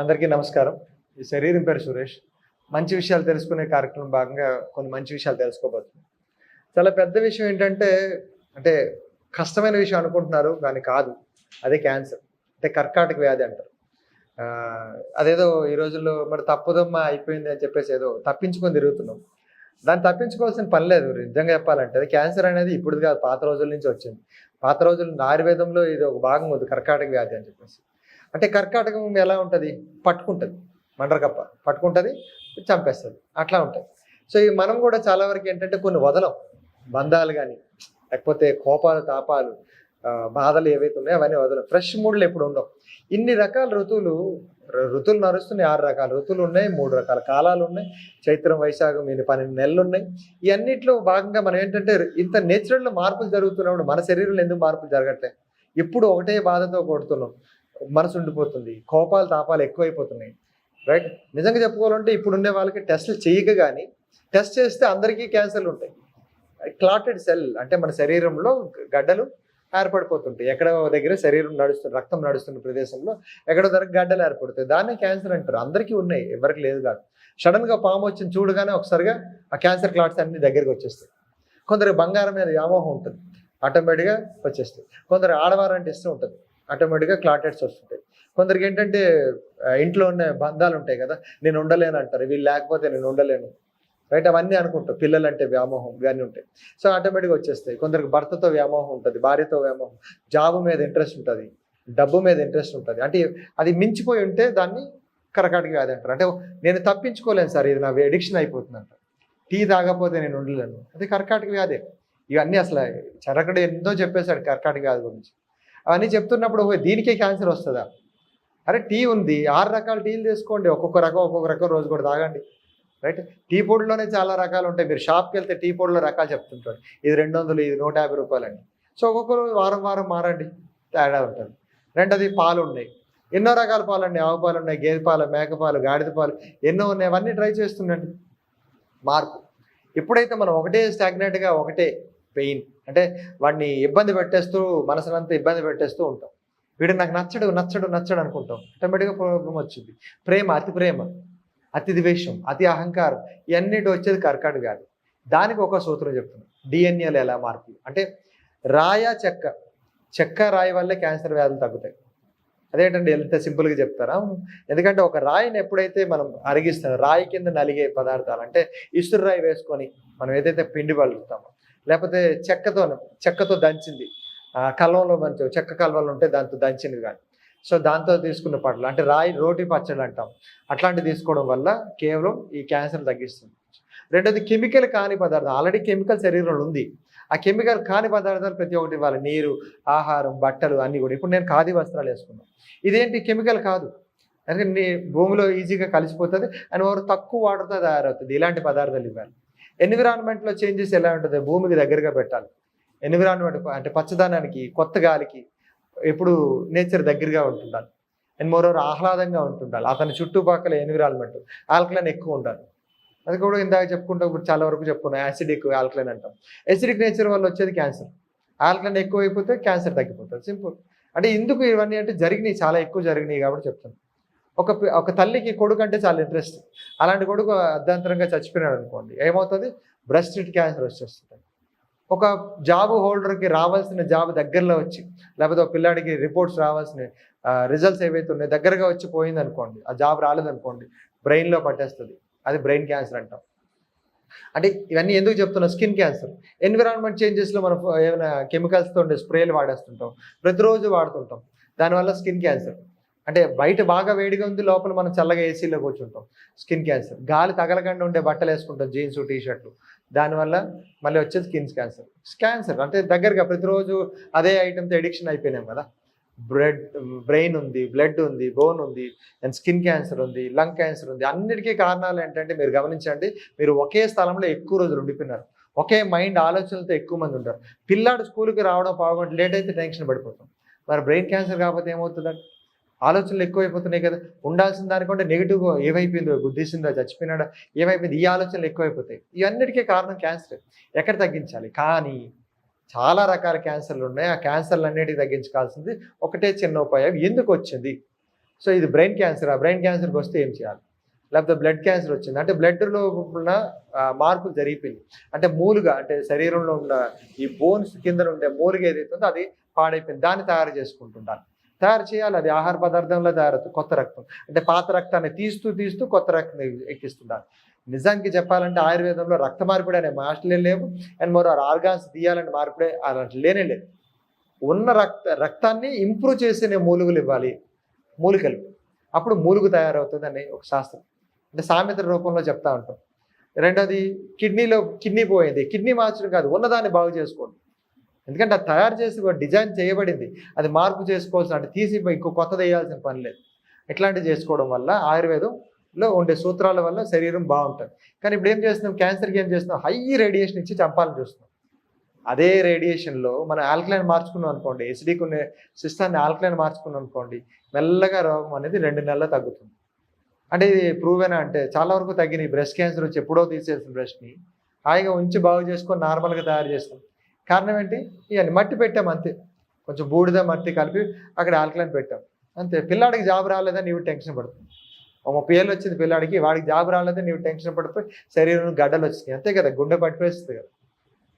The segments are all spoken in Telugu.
అందరికీ నమస్కారం. ఈ శరీరం పేరు సురేష్. మంచి విషయాలు తెలుసుకునే కార్యక్రమం భాగంగా కొన్ని మంచి విషయాలు తెలుసుకోబోతున్నాం. చాలా పెద్ద విషయం ఏంటంటే అంటే కష్టమైన విషయం అనుకుంటున్నారు కానీ కాదు. అదే క్యాన్సర్. అంటే కర్కాటక వ్యాధి అంటారు. అదేదో ఈ రోజుల్లో మరి తప్పదమ్మా అయిపోయింది అని చెప్పేసి ఏదో తప్పించుకొని తిరుగుతున్నాం. దాన్ని తప్పించుకోవాల్సిన పని లేదు. నిజంగా చెప్పాలంటే అది క్యాన్సర్ అనేది ఇప్పుడు కాదు పాత రోజుల నుంచి వచ్చింది. పాత రోజుల్లో ఆయుర్వేదంలో ఇది ఒక భాగం ఉంది కర్కాటక వ్యాధి అని చెప్పేసి. అంటే కర్కాటకం ఎలా ఉంటుంది? పట్టుకుంటుంది. మండరకప్ప. పట్టుకుంటుంది చంపేస్తుంది. అట్లా ఉంటుంది. సో ఈ మనం కూడా చాలా వరకు ఏంటంటే కొన్ని వదలం. బంధాలు కానీ లేకపోతే కోపాలు తాపాలు బాధలు ఏవైతే ఉన్నాయో అవన్నీ వదలం. ఫ్రెష్ మూడ్లు ఎప్పుడు ఉండవు. ఇన్ని రకాల ఋతువులు ఋతువులు నడుస్తున్నాయి. ఆరు రకాల ఋతువులు ఉన్నాయి మూడు రకాల కాలాలు ఉన్నాయి. చైత్రం వైశాఖం ఇన్ని పన్నెండు నెలలు ఉన్నాయి. ఈ భాగంగా మనం ఏంటంటే ఇంత నేచురల్లో మార్పులు జరుగుతున్నప్పుడు మన శరీరంలో ఎందుకు మార్పులు జరగట్లేదు ఎప్పుడు ఒకటే బాధతో కొడుతున్నాం. మనసు ఉండిపోతుంది కోపాలు తాపాలు ఎక్కువైపోతున్నాయి. రైట్ నిజంగా చెప్పుకోవాలంటే ఇప్పుడు ఉండే వాళ్ళకి టెస్టులు చేయక కానీ టెస్ట్ చేస్తే అందరికీ క్యాన్సర్లు ఉంటాయి. క్లాటెడ్ సెల్ అంటే మన శరీరంలో గడ్డలు ఏర్పడిపోతుంటాయి. ఎక్కడ దగ్గర శరీరం నడుస్తుంది రక్తం నడుస్తున్న ప్రదేశంలో ఎక్కడో దగ్గర గడ్డలు ఏర్పడుతాయి. దాన్ని క్యాన్సర్ అంటారు. అందరికీ ఉన్నాయి ఎవరికి లేదు కాదు. సడన్గా పాము వచ్చిన చూడగానే ఒకసారిగా ఆ క్యాన్సర్ క్లాట్స్ అన్ని దగ్గరికి వచ్చేస్తాయి. కొందరు బంగారం మీద వ్యామోహం ఉంటుంది. ఆటోమేటిక్గా వచ్చేస్తాయి. కొందరు ఆడవారంటే ఇష్టం ఉంటుంది. ఆటోమేటిక్గా క్లాటెడ్స్ వస్తుంటాయి. కొందరికి ఏంటంటే ఇంట్లో ఉన్న బంధాలు ఉంటాయి కదా నేను ఉండలేను అంటారు. వీళ్ళు లేకపోతే నేను ఉండలేను. రైట్? అవన్నీ అనుకుంటాం పిల్లలు అంటే వ్యామోహం ఇవన్నీ ఉంటాయి. సో ఆటోమేటిక్గా వచ్చేస్తాయి. కొందరికి భర్తతో వ్యామోహం ఉంటుంది భార్యతో వ్యామోహం. జాబ్ మీద ఇంట్రెస్ట్ ఉంటుంది డబ్బు మీద ఇంట్రెస్ట్ ఉంటుంది. అంటే అది మించిపోయి ఉంటే దాన్ని కరకాటికి వ్యాధి అంటారు. అంటే నేను తప్పించుకోలేను సార్ ఇది నా ఎడిక్షన్ అయిపోతుంది అంట టీ తాగకపోతే నేను ఉండలేను. అది కర్కాటక వ్యాధి. ఇవన్నీ అసలు చరకడు ఎంతో చెప్పేశాడు కర్కాటక వ్యాధి గురించి. అవన్నీ చెప్తున్నప్పుడు దీనికే క్యాన్సర్ వస్తుందా? అరే టీ ఉంది. ఆరు రకాల టీలు తీసుకోండి. ఒక్కొక్క రకం ఒక్కొక్క రకం రోజు కూడా తాగండి. రైట్? టీ పొడిలోనే చాలా రకాలు ఉంటాయి. మీరు షాప్కి వెళ్తే టీ పొడిలో రకాలు చెప్తుంటారు. ఇది రెండు వందలు ఇది నూట యాభై రూపాయలండి సో ఒక్కొక్కరు వారం వారం మారండి. తేడా ఉంటుంది. రెండోది పాలు ఉన్నాయి ఎన్నో రకాల పాలు అండి ఆవు పాలు ఉన్నాయి గేదె పాలు మేక పాలు గాడిద పాలు ఎన్నో ఉన్నాయి. అవన్నీ ట్రై చేస్తుండండి. మార్పు. ఎప్పుడైతే మనం ఒకటే స్టాగ్నెట్గా ఒకటే పెయిన్. అంటే వాడిని ఇబ్బంది పెట్టేస్తూ మనసునంతా ఇబ్బంది పెట్టేస్తూ ఉంటాం. వీడు నాకు నచ్చడు నచ్చడు నచ్చడు అనుకుంటాం. ఆటోమేటిక్గా ప్రాబ్లం వచ్చింది. ప్రేమ అతి ప్రేమ అతి ద్వేషం అతి అహంకారం ఇవన్నిటి వచ్చేది కర్కాటు వ్యాధి. దానికి ఒక సూత్రం చెప్తున్నాను డిఎన్ఏలు ఎలా మార్పులు? అంటే రాయ చెక్క చెక్క రాయి వల్లే క్యాన్సర్ వ్యాధులు తగ్గుతాయి. అదేంటండి? ఎంత సింపుల్గా చెప్తారా? ఎందుకంటే ఒక రాయిని ఎప్పుడైతే మనం అరిగిస్తాం రాయి కింద నలిగే పదార్థాలు అంటే ఇసురు రాయి వేసుకొని మనం ఏదైతే పిండి పలుకుతామో లేకపోతే చెక్కతో చెక్కతో దంచింది. ఆ, కల్వంలో మంచి చెక్క కల్వలు ఉంటే దాంతో దంచింది కానీ. సో దాంతో తీసుకున్న పట్ల అంటే రాయి రోటి పచ్చడి అంటాం. అట్లాంటివి తీసుకోవడం వల్ల కేవలం ఈ క్యాన్సర్ తగ్గిస్తుంది. రెండోది కెమికల్ కాని పదార్థం ఆల్రెడీ కెమికల్ శరీరంలో ఉంది. ఆ కెమికల్ కాని పదార్థాలు ప్రతి ఒక్కటి ఇవ్వాలి. నీరు ఆహారం బట్టలు అన్నీ కూడా. ఇప్పుడు నేను ఖాదీ వస్త్రాలు వేసుకున్నాను ఇదేంటి కెమికల్ కాదు. అంటే నీ భూమిలో ఈజీగా కలిసిపోతుంది. అండ్ వారు తక్కువ వాటర్తో తయారవుతుంది. ఇలాంటి పదార్థాలు ఇవ్వాలి. ఎన్విరాన్మెంట్లో చేంజెస్ ఎలా ఉంటుంది భూమికి దగ్గరగా పెట్టాలి. ఎన్విరాన్మెంట్ అంటే పచ్చదనానికి కొత్త గాలికి ఎప్పుడు నేచర్ దగ్గరగా ఉంటుండాలి. అండ్ మోరోవర్ ఆహ్లాదంగా ఉంటుండాలి. అతని చుట్టుపక్కల ఎన్విరాన్మెంట్ ఆల్కలైన్ ఎక్కువ ఉండాలి. అది కూడా ఇందాక చెప్పుకుంటాం ఇప్పుడు చాలా వరకు చెప్పుకున్నాం. యాసిడిక్ ఆల్కలైన్ అంటాం. యాసిడిక్ నేచర్ వల్ల వచ్చేది క్యాన్సర్. ఆల్కలైన్ ఎక్కువ అయిపోతే క్యాన్సర్ తగ్గిపోతుంది. సింపుల్. అంటే ఎందుకు ఇవన్నీ అంటే జరిగినాయి చాలా ఎక్కువ జరిగినాయి కాబట్టి చెప్తాను ఒక ఒక తల్లికి కొడుకు అంటే చాలా ఇంట్రెస్ట్ అలాంటి కొడుకు అర్ధాంతరంగా చచ్చిపోయినాడు అనుకోండి. ఏమవుతుంది? బ్రెస్ట్ క్యాన్సర్ వచ్చేస్తుంది. ఒక జాబ్ హోల్డర్కి రావాల్సిన జాబ్ దగ్గరలో వచ్చి లేకపోతే ఒక పిల్లాడికి రిపోర్ట్స్ రావాల్సిన రిజల్ట్స్ ఏవైతే ఉన్నాయో దగ్గరగా వచ్చి పోయింది అనుకోండి ఆ జాబ్ రాలేదనుకోండి బ్రెయిన్లో పట్టేస్తుంది. అది బ్రెయిన్ క్యాన్సర్ అంటాం. అంటే ఇవన్నీ ఎందుకు చెప్తున్నా? స్కిన్ క్యాన్సర్ ఎన్విరాన్మెంట్ చేంజెస్లో మనం ఏమైనా కెమికల్స్తో ఉండే స్ప్రేలు వాడేస్తుంటాం. ప్రతిరోజు వాడుతుంటాం. దానివల్ల స్కిన్ క్యాన్సర్ అంటే బయట బాగా వేడిగా ఉంది లోపల మనం చల్లగా ఏసీలో కూర్చుంటాం. Skin cancer. గాలి తగలకుండా ఉండే బట్టలు వేసుకుంటాం జీన్స్ టీ షర్ట్లు దానివల్ల మళ్ళీ వచ్చేది స్కిన్ క్యాన్సర్. క్యాన్సర్ అంటే దగ్గరగా ప్రతిరోజు అదే ఐటమ్తో ఎడిక్షన్ అయిపోయినాం కదా. బ్రెడ్ బ్రెయిన్ ఉంది బ్లడ్ ఉంది బోన్ ఉంది అండ్ స్కిన్ క్యాన్సర్ ఉంది లంగ్ క్యాన్సర్ ఉంది. అన్నిటికీ కారణాలు ఏంటంటే మీరు గమనించండి మీరు ఒకే స్థలంలో ఎక్కువ రోజులు ఉండిపోయినారు. ఒకే మైండ్ ఆలోచనలతో ఎక్కువ మంది ఉంటారు. పిల్లాడు స్కూల్కి రావడం పావుగంట లేట్ అయితే టెన్షన్ పడిపోతాం. మరి బ్రెయిన్ క్యాన్సర్ కాకపోతే ఏమవుతుందండి? ఆలోచనలు ఎక్కువైపోతున్నాయి కదా. ఉండాల్సిన దానికంటే నెగిటివ్ ఏమైపోయిందో గుద్దేసిందో చచ్చిపోయినాడా ఏమైపోయింది ఈ ఆలోచనలు ఎక్కువైపోతాయి. ఇవన్నిటికీ కారణం క్యాన్సర్ ఎక్కడ తగ్గించాలి? కానీ చాలా రకాల క్యాన్సర్లు ఉన్నాయి. ఆ క్యాన్సర్లు అన్నిటికీ తగ్గించుకోవాల్సింది ఒకటే చిన్న ఉపాయం ఎందుకు వచ్చింది? సో ఇది బ్రెయిన్ క్యాన్సర్ ఆ బ్రెయిన్ క్యాన్సర్కి వస్తే ఏం చేయాలి? లేకపోతే బ్లడ్ క్యాన్సర్ వచ్చింది. అంటే బ్లడ్లో ఉన్న మార్పులు జరిగిపోయింది అంటే మూలుగా అంటే శరీరంలో ఉన్న ఈ బోన్స్ కింద ఉండే మూలుగా ఏదైతే ఉందో అది పాడైపోయింది. దాన్ని తయారు చేసుకుంటుండాలి. తయారు చేయాలి. అది ఆహార పదార్థంలో తయారవుతుంది. కొత్త రక్తం. అంటే పాత రక్తాన్ని తీస్తూ తీస్తూ కొత్త రక్తం ఎక్కిస్తున్నారు నిజానికి చెప్పాలంటే ఆయుర్వేదంలో రక్త మార్పిడి అనే మాటలే లేవు. అండ్ మరో ఆర్గాన్స్ తీయాలని మార్పిడే అలాంటి లేనే లేదు. ఉన్న రక్త రక్తాన్ని ఇంప్రూవ్ చేసే మూలుగులు ఇవ్వాలి. మూలికలు అప్పుడు మూలుగు తయారవుతుంది అని ఒక శాస్త్రం. అంటే సామెత రూపంలో చెప్తా ఉంటాం. రెండోది కిడ్నీలో కిడ్నీ పోయింది. కిడ్నీ మార్చడం కాదు. ఉన్నదాన్ని బాగు చేసుకోండి. ఎందుకంటే అది తయారు చేసి డిజైన్ చేయబడింది. అది మార్పు చేసుకోవాల్సిన అంటే తీసి ఇంకో కొత్తది వేయాల్సిన పని లేదు. ఇట్లాంటివి చేసుకోవడం వల్ల ఆయుర్వేదంలో ఉండే సూత్రాల వల్ల శరీరం బాగుంటుంది. కానీ ఇప్పుడు ఏం చేస్తున్నాం? క్యాన్సర్కి ఏం చేస్తున్నాం? హై రేడియేషన్ ఇచ్చి చంపాలని చూస్తున్నాం. అదే రేడియేషన్లో మనం ఆల్కలైన్ మార్చుకున్నాం అనుకోండి ఎసిడిక్ కొన్ని సిస్టాన్ని ఆల్కలైన్ మార్చుకున్నాం అనుకోండి మెల్లగా రోగం అనేది రెండు నెలలు తగ్గుతుంది. అంటే ఇది ప్రూవేనా అంటే చాలా వరకు తగ్గినాయి. బ్రెస్ట్ క్యాన్సర్ వచ్చి ఎప్పుడో తీసేసిన బ్రెస్ట్ని. హాయిగా ఉంచి బాగు చేసుకొని నార్మల్గా తయారు చేస్తాం. కారణం ఏంటి? ఇవన్నీ మట్టి పెట్టాం అంతే. కొంచెం బూడిద మట్టి కలిపి అక్కడ ఆల్కలైన్ పెట్టాం. అంతే. పిల్లాడికి జాబ్ రాలేదని నీవు టెన్షన్ పడుతుంది ఒక ముప్పై ఏళ్ళు వచ్చింది పిల్లాడికి వాడికి జాబ్ రాలేదని నీవు టెన్షన్ పడిపోయి శరీరం గడ్డలు వచ్చినాయి. అంతే కదా? గుండె పట్టిపోయిస్తుంది కదా.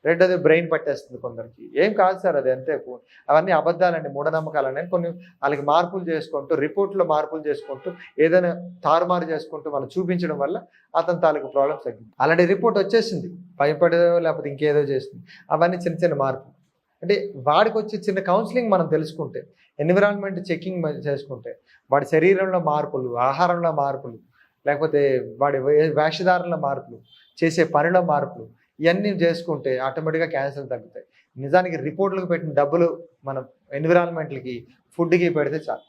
రెండోది బ్రెయిన్ పట్టేస్తుంది కొందరికి. ఏం కాదు సార్ అది అంతే అవన్నీ అబద్ధాలండి మూఢనమ్మకాలని కొన్ని వాళ్ళకి మార్పులు చేసుకుంటూ రిపోర్ట్లో మార్పులు చేసుకుంటూ ఏదైనా తారుమారు చేసుకుంటూ మనం చూపించడం వల్ల అతను తాలూకు ప్రాబ్లమ్స్ తగ్గింది. అలాంటి రిపోర్ట్ వచ్చేసింది. భయపడేదో లేకపోతే ఇంకేదో చేస్తుంది అవన్నీ చిన్న చిన్న మార్పులు. అంటే వాడికి వచ్చే చిన్న కౌన్సిలింగ్ మనం తెలుసుకుంటే ఎన్విరాన్మెంట్ చెకింగ్ చేసుకుంటే వాడి శరీరంలో మార్పులు ఆహారంలో మార్పులు లేకపోతే వాడి వే- వేషధారణలో మార్పులు చేసే పనిలో మార్పులు ఇవన్నీ చేసుకుంటే ఆటోమేటిక్గా క్యాన్సర్ తగ్గుతాయి. నిజానికి రిపోర్ట్లకు పెట్టిన డబ్బులు మనం ఎన్విరాన్మెంట్లకి ఫుడ్కి పెడితే చాలు.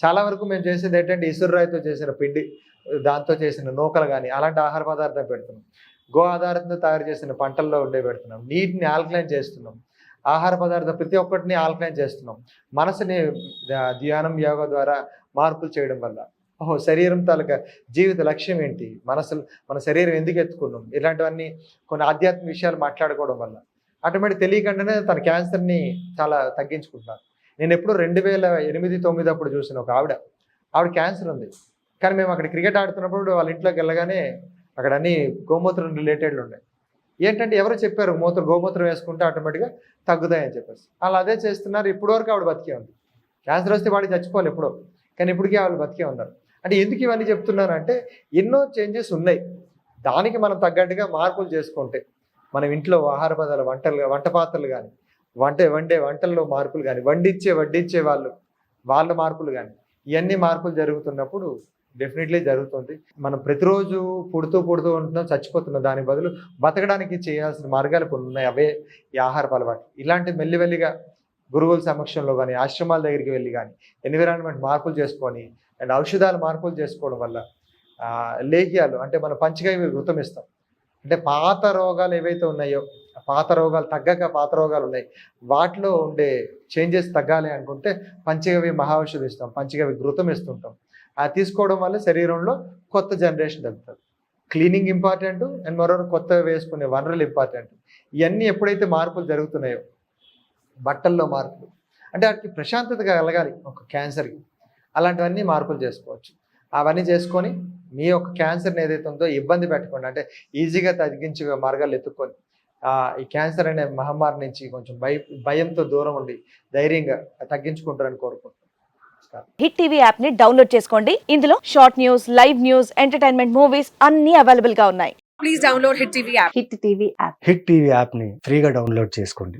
చాలా వరకు మేము చేసేది ఏంటంటే ఇసురాయితో చేసిన పిండి దాంతో చేసిన నూకలు కానీ అలాంటి ఆహార పదార్థం పెడుతున్నాం. గో ఆధారంతో తయారు చేసిన పంటల్లో ఉండే పెడుతున్నాం. నీటిని ఆల్కలైన్ చేస్తున్నాం. ఆహార పదార్థం ప్రతి ఒక్కటిని ఆల్కలైన్ చేస్తున్నాం. మనసుని ధ్యానం యోగా ద్వారా మార్పులు చేయడం వల్ల. ఓహో శరీరం తాలూకా జీవిత లక్ష్యం ఏంటి? మనసు మన శరీరం ఎందుకు ఎత్తుకున్నాం? ఇలాంటివన్నీ కొన్ని ఆధ్యాత్మిక విషయాలు మాట్లాడుకోవడం వల్ల. ఆటోమేటిక్ తెలియకుండానే తన క్యాన్సర్ని చాలా తగ్గించుకుంటున్నారు. నేను ఎప్పుడు రెండు వేల ఎనిమిది తొమ్మిది అప్పుడు చూసిన ఒక ఆవిడ. ఆవిడ క్యాన్సర్ ఉంది. కానీ మేము అక్కడ క్రికెట్ ఆడుతున్నప్పుడు వాళ్ళ ఇంట్లోకి వెళ్ళగానే అక్కడ అన్ని గోమూత్రం రిలేటెడ్లు ఉన్నాయి ఏంటంటే ఎవరు చెప్పారు మూత్రం గోమూత్రం వేసుకుంటే ఆటోమేటిక్గా తగ్గుతాయని చెప్పేసి. వాళ్ళు అదే చేస్తున్నారు. ఇప్పటివరకు ఆవిడ బతికే ఉంది. క్యాన్సర్ వస్తే వాడికి చచ్చిపోవాలి ఎప్పుడో. కానీ ఇప్పటికీ వాళ్ళు బతికే ఉన్నారు. అంటే ఎందుకు ఇవన్నీ చెప్తున్నానంటే ఎన్నో చేంజెస్ ఉన్నాయి. దానికి మనం తగ్గట్టుగా మార్పులు చేసుకుంటే మనం ఇంట్లో ఆహార పదాలు వంటలు వంట పాత్రలు కానీ వంట వండే వంటల్లో మార్పులు కానీ వండిచ్చే వడ్డించే వాళ్ళు వాళ్ళ మార్పులు కానీ ఇవన్నీ మార్పులు జరుగుతున్నప్పుడు డెఫినెట్లీ జరుగుతుంది. మనం ప్రతిరోజు పుడుతూ పుడుతూ ఉంటున్నాం చచ్చిపోతున్నాం. దాని బదులు బతకడానికి చేయాల్సిన మార్గాలు కొన్ని ఉన్నాయి. అవే ఈ ఆహారపు అలవాటు ఇలాంటి మెల్లివెల్లిగా గురువుల సమక్షంలో కానీ ఆశ్రమాల దగ్గరికి వెళ్ళి కానీ ఎన్విరాన్మెంట్ మార్పులు చేసుకొని అండ్ ఔషధాలు మార్పులు చేసుకోవడం వల్ల లేహ్యాలు అంటే మన పంచగవి వృతం ఇస్తాం అంటే పాత రోగాలు ఏవైతే ఉన్నాయో పాత రోగాలు తగ్గక పాత రోగాలు ఉన్నాయి వాటిలో ఉండే చేంజెస్ తగ్గాలి అనుకుంటే పంచగవి మహాఔషధం ఇస్తాం పంచగవి ఘృతం ఇస్తుంటాం అది తీసుకోవడం వల్ల శరీరంలో కొత్త జనరేషన్ తగ్గుతుంది. క్లీనింగ్ ఇంపార్టెంట్ అండ్ మరో కొత్త వేసుకునే వనరులు ఇంపార్టెంట్. ఇవన్నీ ఎప్పుడైతే మార్పులు జరుగుతున్నాయో బట్టల్లో మార్పులు అంటే వాటికి ప్రశాంతత కలగాలి ఒక క్యాన్సర్కి. అలాంటివన్నీ మార్పులు చేసుకోవచ్చు. అవన్నీ చేసుకొని మీ యొక్క క్యాన్సర్ని ఏదైతే ఉందో ఇబ్బంది పెట్టకుండా అంటే ఈజీగా తగ్గించే మార్గాలు ఎత్తుక్కొని ఆ, ఈ క్యాన్సర్ అనే మహమ్మారి నుంచి కొంచెం భయ భయంతో దూరం ఉండి ధైర్యంగా తగ్గించుకుంటారని కోరుకుంటున్నాను. హిట్ టీవీ యాప్ని డౌన్లోడ్ చేసుకోండి. ఇందులో short news live news entertainment movies అన్ని అవైలబుల్గా ఉన్నాయి. Please download Hit TV app. Hit TV app hit TV యాప్ని ఫ్రీగా డౌన్లోడ్ చేసుకోండి.